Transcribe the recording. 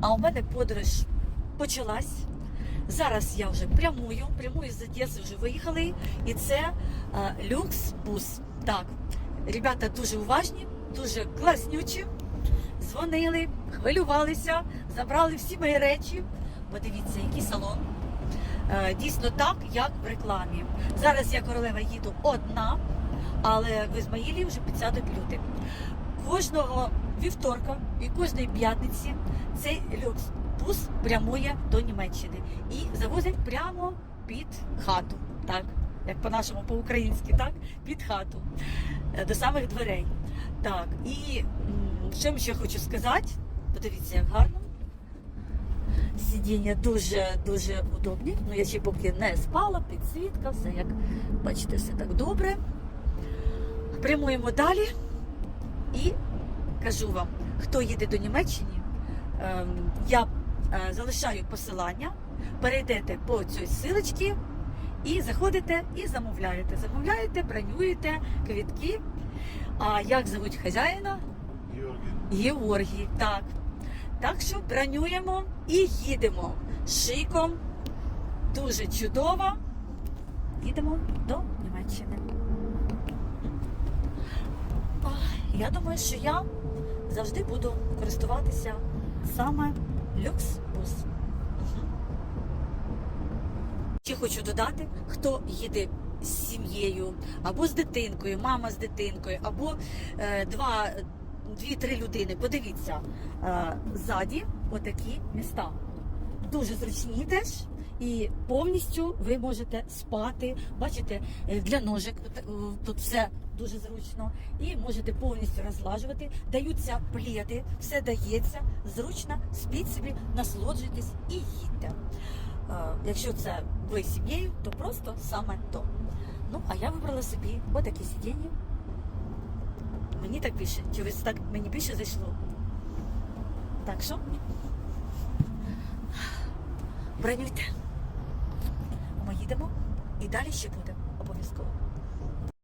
А у мене подорож почалась. Зараз я вже прямую, прямую з Одеси вже виїхали. І це е, люкс-бус. Так, ребята дуже уважні, дуже класнючі. Дзвонили, хвилювалися, забрали всі мої речі. Подивіться, який салон. Е, Дійсно так, як в рекламі. Зараз я королева їду одна, але в Ізмаїлі вже підсядуть люди. Кожного вівторка і кожної п'ятниці цей люкс-бус прямує до Німеччини і завозять прямо під хату. Так, як по-нашому, по-українськи, так? Під хату, е, до самих дверей. Так, і м, що я ще хочу сказати, подивіться, як гарно. Сидіння дуже дуже удобні. Ну я ще поки не спала, підсвітка, все як бачите, все так добре. Прямуємо далі і кажу вам, хто їде до Німеччини, ем, я е, залишаю посилання, перейдете по цій силочці і заходите і замовляєте. Замовляєте, бронюєте квітки. А як звуть хазяїна? Георгій. Георгій, так. Так що бронюємо і їдемо шиком. Дуже чудово. Їдемо до Німеччини. Я думаю, що я завжди буду користуватися саме люкс-бус. Ще хочу додати, хто їде з сім'єю або з дитинкою, мама з дитинкою, або е, два, дві-три людини. Подивіться, е, ззаді отакі міста. Дуже зручні теж. І повністю ви можете спати. Бачите, е, для ножик е, тут все дуже зручно. І можете повністю розлажувати. Даються пледи, все дається зручно, спіть собі, насолоджуйтесь і їдьте. Е, Якщо це ви сім'єю, то просто саме то. Ну, а я вибрала собі отакі сидіння. Мені так більше, чогось так мені більше зайшло. Так що бронюйте. Ми їдемо і далі ще буде обов'язково.